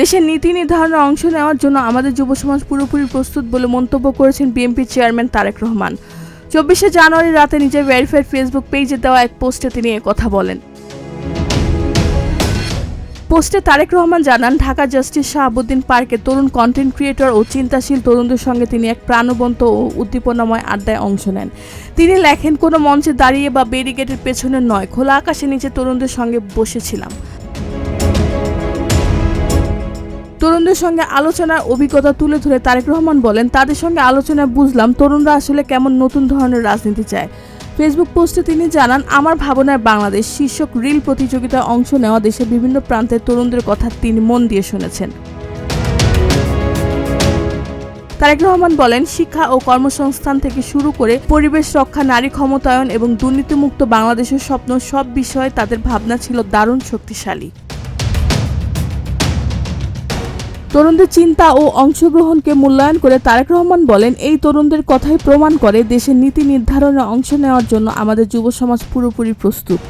দেশের নীতি নির্ধারণে অংশ নেওয়ার জন্য আমাদের যুব সমাজ পুরোপুরি প্রস্তুত বলে মন্তব্য করেছেন বিএনপি চেয়ারম্যান তারেক রহমান। চব্বিশে জানুয়ারি রাতে নিজের ভেরিফাইড ফেসবুক পেজে দেওয়া এক পোস্টে তিনি কথা বলেন। পোস্টে তারেক রহমান জানান, ঢাকা জাস্টিস শাহাবুদ্দিন পার্কে তরুণ কন্টেন্ট ক্রিয়েটর ও চিন্তাশীল তরুণদের সঙ্গে তিনি এক প্রাণবন্ত ও উদ্দীপনাময় আড্ডায় অংশ নেন। তিনি লেখেন, কোনো মঞ্চে দাঁড়িয়ে বা ব্যারিকেডের পেছনে নয়, খোলা আকাশে নিচে তরুণদের সঙ্গে বসেছিলাম। তরুণদের সঙ্গে আলোচনার অভিজ্ঞতা তুলে ধরে তারেক রহমান বলেন, তাদের সঙ্গে আলোচনায় বুঝলাম তরুণরা আসলে কেমন নতুন ধরনের রাজনীতি চায়। ফেসবুক পোস্টে তিনি জানান, আমার ভাবনায় বাংলাদেশ শীর্ষক রিল প্রতিযোগিতায় অংশ নেওয়া দেশের বিভিন্ন প্রান্তের তরুণদের কথা তিনি মন দিয়ে শুনেছেন। তারেক রহমান বলেন, শিক্ষা ও কর্মসংস্থান থেকে শুরু করে পরিবেশ রক্ষা, নারী ক্ষমতায়ন এবং দুর্নীতিমুক্ত বাংলাদেশের স্বপ্ন সব বিষয়ে তাদের ভাবনা ছিল দারুণ শক্তিশালী। তরুণদের চিন্তা ও অংশগ্রহণকে মূল্যায়ন করে তারেক রহমান বলেন, এই তরুণদের কথাই প্রমাণ করে দেশের নীতি নির্ধারণে অংশ নেওয়ার জন্য আমাদের যুব সমাজ পুরোপুরি প্রস্তুত।